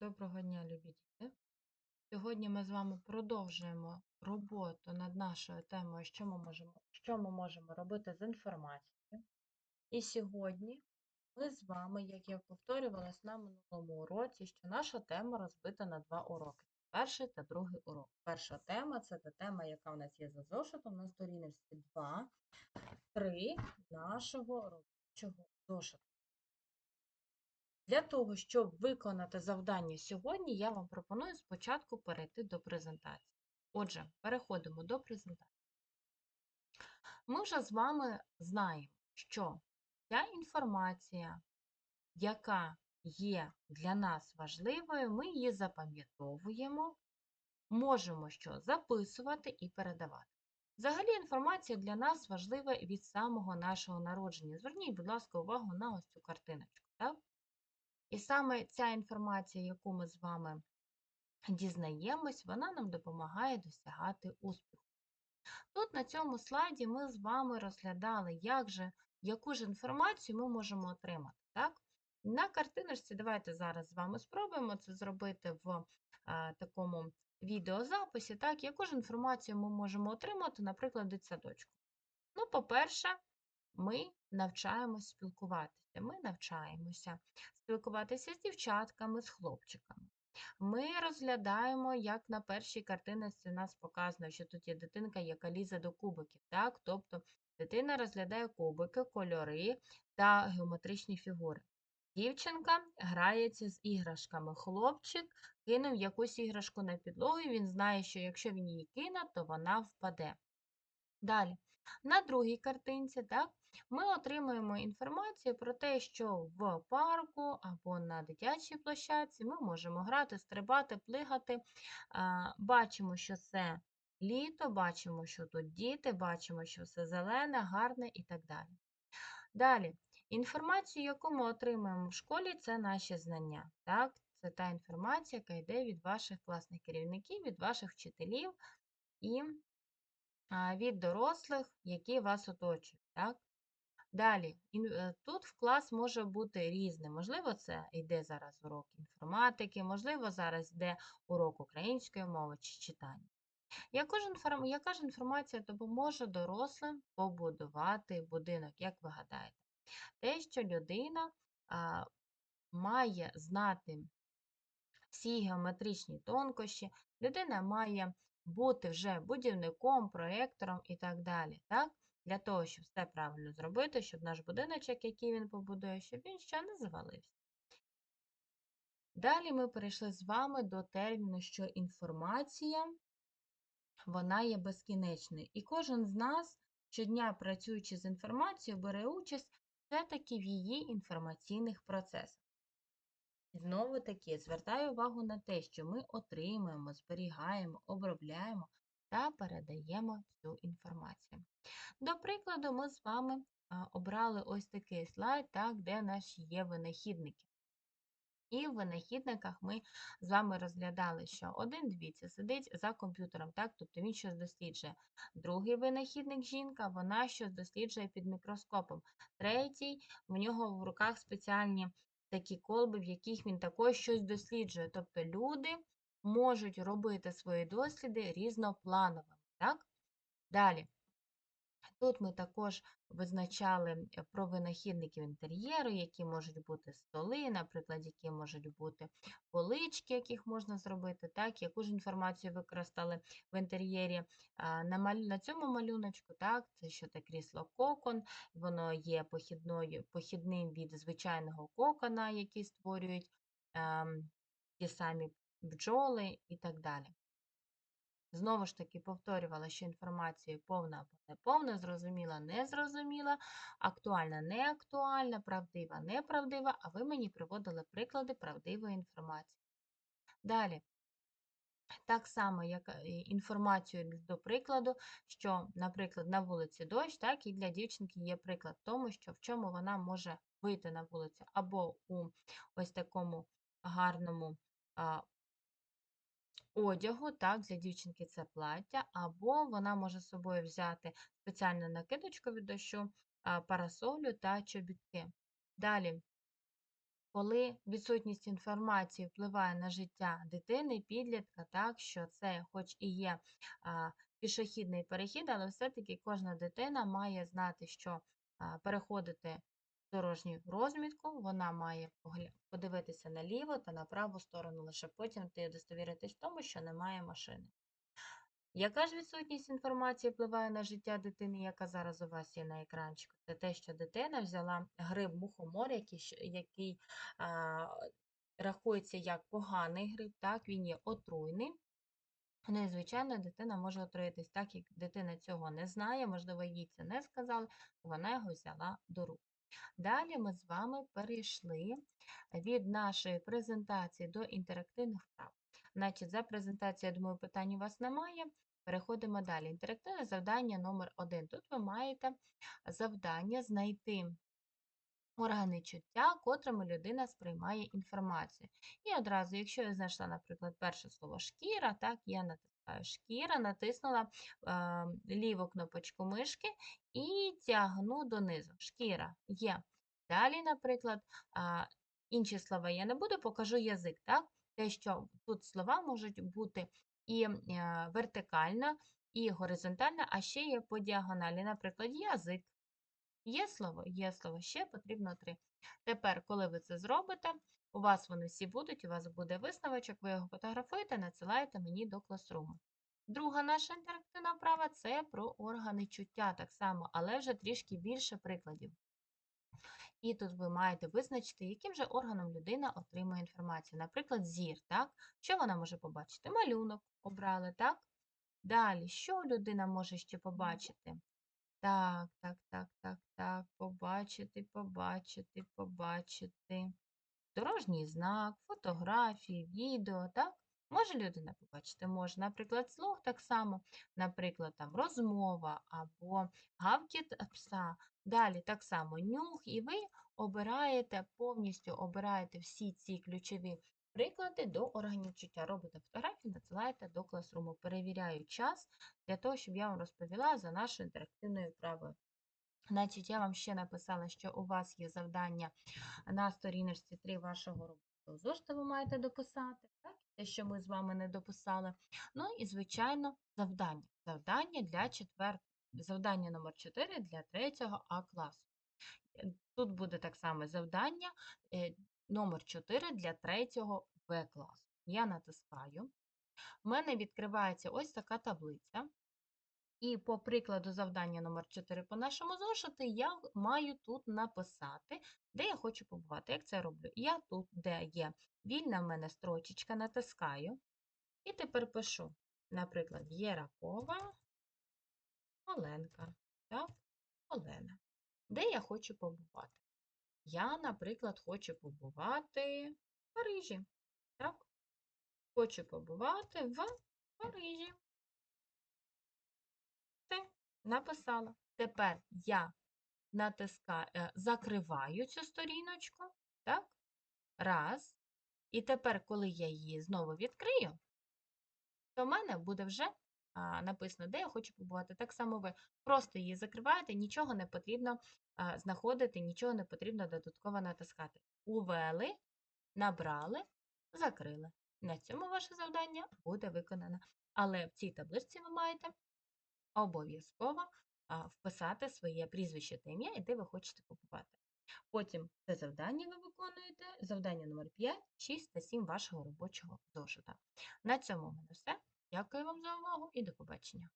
Доброго дня, любі діти! Сьогодні ми з вами продовжуємо роботу над нашою темою, що ми можемо, що ми можемо робити з інформацією. І сьогодні ми з вами, як я повторювалась на минулому уроці, що наша тема розбита на два уроки. Перший та другий урок. Перша тема це та тема, яка у нас є за зошитом на сторінці 2, 3 нашого робочого зошиту. Для того, щоб виконати завдання сьогодні, я вам пропоную спочатку перейти до презентації. Отже, переходимо до презентації. Ми вже з вами знаємо, що ця інформація, яка є для нас важливою, ми її запам'ятовуємо, можемо що записувати і передавати. Взагалі, інформація для нас важлива від самого нашого народження. Зверніть, будь ласка, увагу на ось цю картиночку. Так? І саме ця інформація, яку ми з вами дізнаємось, вона нам допомагає досягати успіху. Тут на цьому слайді ми з вами розглядали, як же, яку ж інформацію ми можемо отримати. Так? На картиночці давайте зараз з вами спробуємо це зробити в а, такому відеозаписі, так? яку ж інформацію ми можемо отримати, наприклад, дитсадочку. Ну, по-перше, ми навчаємось спілкуватися. Ми навчаємося спілкуватися з дівчатками, з хлопчиками. Ми розглядаємо, як на першій картинці нас показано, що тут є дитинка, яка лізе до кубиків. Так? Тобто дитина розглядає кубики, кольори та геометричні фігури. Дівчинка грається з іграшками. Хлопчик кинув якусь іграшку на підлогу, і він знає, що якщо він її кине, то вона впаде. Далі, на другій картинці так, ми отримуємо інформацію про те, що в парку або на дитячій площадці ми можемо грати, стрибати, плигати. Бачимо, що це літо, бачимо, що тут діти, бачимо, що все зелене, гарне і так далі. Далі, інформацію, яку ми отримуємо в школі, це наші знання. Так? Це та інформація, яка йде від ваших класних керівників, від ваших вчителів і від дорослих, які вас оточують. Так? Далі, е, тут в клас може бути різним. Можливо, це йде зараз урок інформатики, можливо, зараз йде урок української мови чи читання. Яка ж, інформація допоможе дорослим побудувати будинок, як ви гадаєте? Те, що людина а, має знати всі геометричні тонкощі, людина має бути вже будівником, проєктором і так далі. Так? Для того, щоб все правильно зробити, щоб наш будиночок, який він побудує, щоб він ще не завалився. Далі ми перейшли з вами до терміну, що інформація вона є безкінечною. І кожен з нас, щодня працюючи з інформацією, бере участь все-таки в її інформаційних процесах. Знову таки звертаю увагу на те, що ми отримуємо, зберігаємо, обробляємо та передаємо цю інформацію. До прикладу, ми з вами обрали ось такий слайд, так, де наші є винахідники. І в винахідниках ми з вами розглядали, що один, дивіться, сидить за комп'ютером, так, тобто він щось досліджує. Другий винахідник жінка, вона щось досліджує під мікроскопом. Третій, в нього в руках спеціальні такі колби, в яких він також щось досліджує. Тобто люди можуть робити свої досліди різноплановими. Так? Далі. Тут ми також визначали е, про винахідників інтер'єру, які можуть бути столи, наприклад, які можуть бути полички, яких можна зробити, так, яку ж інформацію використали в інтер'єрі на на цьому малюночку, так, це що це крісло кокон, воно є похідною, похідним від звичайного кокона, який створюють ем, ті самі бджоли і так далі. Знову ж таки, повторювала, що інформація повна або неповна, зрозуміла, незрозуміла, актуальна, неактуальна, правдива, неправдива, а ви мені приводили приклади правдивої інформації. Далі, так само, як е, інформацію до прикладу, що, наприклад, на вулиці дощ, так і для дівчинки є приклад тому, що в чому вона може вийти на вулицю, або у ось такому гарному одягу, так, для дівчинки це плаття, або вона може з собою взяти спеціальну накидочку від дощу, парасолю та чобітки. Далі, коли відсутність інформації впливає на життя дитини, підлітка, так, що це хоч і є пішохідний перехід, але все-таки кожна дитина має знати, що переходити дорожню розмітку, вона має подивитися наліво та на праву сторону, лише потім ти удостовіритись в тому, що немає машини. Яка ж відсутність інформації впливає на життя дитини, яка зараз у вас є на екранчику? Це те, що дитина взяла гриб мухомор, який, який а, рахується як поганий гриб, так, він є отруйний. Ну і, звичайно, дитина може отруїтись, так як дитина цього не знає, можливо, їй це не сказали, вона його взяла до рук. Далі ми з вами перейшли від нашої презентації до інтерактивних вправ. Значить, за презентацією, я думаю, питань у вас немає. Переходимо далі. Інтерактивне завдання номер один. Тут ви маєте завдання знайти органи чуття, котрими людина сприймає інформацію. І одразу, якщо я знайшла, наприклад, перше слово шкіра, так, я натискаю шкіра, натиснула е, ліву кнопочку мишки і тягну донизу. Шкіра є. Далі, наприклад, а, інші слова я не буду, покажу язик. так? Те, що тут слова можуть бути і е, вертикально, і горизонтально, а ще є по діагоналі. Наприклад, язик. Є слово? Є слово. Ще потрібно три. Тепер, коли ви це зробите, у вас вони всі будуть, у вас буде висновочок, ви його фотографуєте, надсилаєте мені до класруму. Друга наша інтерактивна вправа це про органи чуття так само, але вже трішки більше прикладів. І тут ви маєте визначити, яким же органом людина отримує інформацію. Наприклад, зір, так? Що вона може побачити? Малюнок обрали, так? Далі, що людина може ще побачити? Так, так, так, так, так. Побачити, побачити, побачити. Дорожній знак, фотографії, відео, так? Може людина побачити? Може, наприклад, слух так само, наприклад, там розмова або гавкіт пса. Далі так само нюх, і ви обираєте, повністю обираєте всі ці ключові приклади до органів чуття. Робите фотографії, надсилаєте до класруму. Перевіряю час для того, щоб я вам розповіла за нашою інтерактивною вправою. Значить, я вам ще написала, що у вас є завдання на сторіночці 3 вашого робочого зошиту ви маєте дописати, так? те, що ми з вами не дописали. Ну і, звичайно, завдання. Завдання для четвер... завдання номер 4 для 3 А класу. Тут буде так само завдання е, номер 4 для 3 Б класу. Я натискаю. У мене відкривається ось така таблиця. І по прикладу завдання номер 4 по нашому зошиту я маю тут написати, де я хочу побувати. Як це роблю? Я тут, де є вільна в мене строчечка, натискаю. І тепер пишу, наприклад, Єракова Оленка. Так, Олена. Де я хочу побувати? Я, наприклад, хочу побувати в Парижі. Так? Хочу побувати в Парижі. Написала. Тепер я натискаю, е, закриваю цю сторіночку. Так? Раз. І тепер, коли я її знову відкрию, то в мене буде вже а, написано, де я хочу побувати. Так само ви просто її закриваєте, нічого не потрібно а, знаходити, нічого не потрібно додатково натискати. Увели, набрали, закрили. На цьому ваше завдання буде виконано. Але в цій табличці ви маєте обов'язково вписати своє прізвище та ім'я і де ви хочете купувати. Потім це завдання ви виконуєте, завдання номер 5, 6 та 7 вашого робочого зошита. На цьому в мене все. Дякую вам за увагу і до побачення.